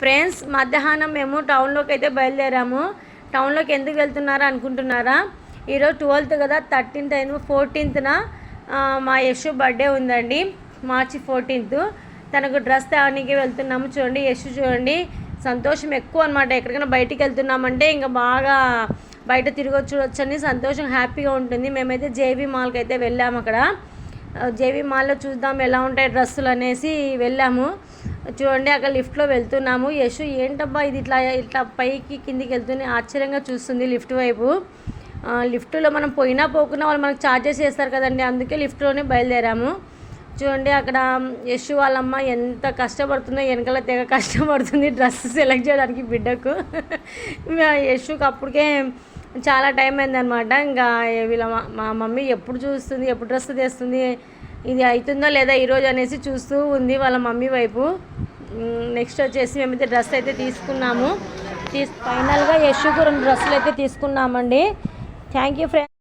Friends మధ్యాహ్నం మేము టౌన్లోకి అయితే బయలుదేరాము. టౌన్లోకి ఎందుకు వెళ్తున్నారా అనుకుంటున్నారా? ఈరోజు ట్వెల్త్ కదా థర్టీన్త్ అయిన ఫోర్టీన్త్న మా యశు బర్త్డే ఉందండి మార్చి ఫోర్టీన్త్. తనకు డ్రెస్ తేవడానికి వెళ్తున్నాము చూడండి యశు చూడండి. సంతోషం ఎక్కువ అనమాట ఎక్కడికైనా బయటికి వెళ్తున్నామంటే ఇంకా బాగా బయట తిరగొచ్చు వచ్చని సంతోషం హ్యాపీగా ఉంటుంది. మేమైతే జేబీ మాల్కి అయితే వెళ్ళాము అక్కడ. జేబీ మాల్లో చూద్దాం ఎలా ఉంటాయి డ్రెస్సులు అనేసి వెళ్ళాము. చూడండి అక్కడ లిఫ్ట్లో వెళ్తున్నాము. యశు ఏంటబ్బా ఇది ఇట్లా ఇట్లా పైకి కిందికి వెళ్తూనే ఆశ్చర్యంగా చూస్తుంది లిఫ్ట్ వైపు. లిఫ్ట్లో మనం పోయినా పోకున్నా వాళ్ళు మనకు చార్జెస్ చేస్తారు కదండి అందుకే లిఫ్ట్లోనే బయలుదేరాము. చూడండి అక్కడ యశు వాళ్ళమ్మ ఎంత కష్టపడుతుందో వెనకాల తెగ కష్టపడుతుంది డ్రెస్ సెలెక్ట్ చేయడానికి బిడ్డకు. మా యశుకి అప్పటికే చాలా టైం అయిందనమాట ఇంకా వీళ్ళ మా మమ్మీ ఎప్పుడు చూస్తుంది ఎప్పుడు డ్రెస్ తెస్తుంది ఇది అవుతుందో లేదా ఈరోజు అనేసి చూస్తూ ఉంది వాళ్ళ మమ్మీ వైపు. నెక్స్ట్ వచ్చేసి మేమైతే డ్రెస్ అయితే తీసుకున్నాము. తీస్ ఫైనల్గా యశుకు రెండు డ్రెస్సులు అయితే తీసుకున్నామండి. Thank you friend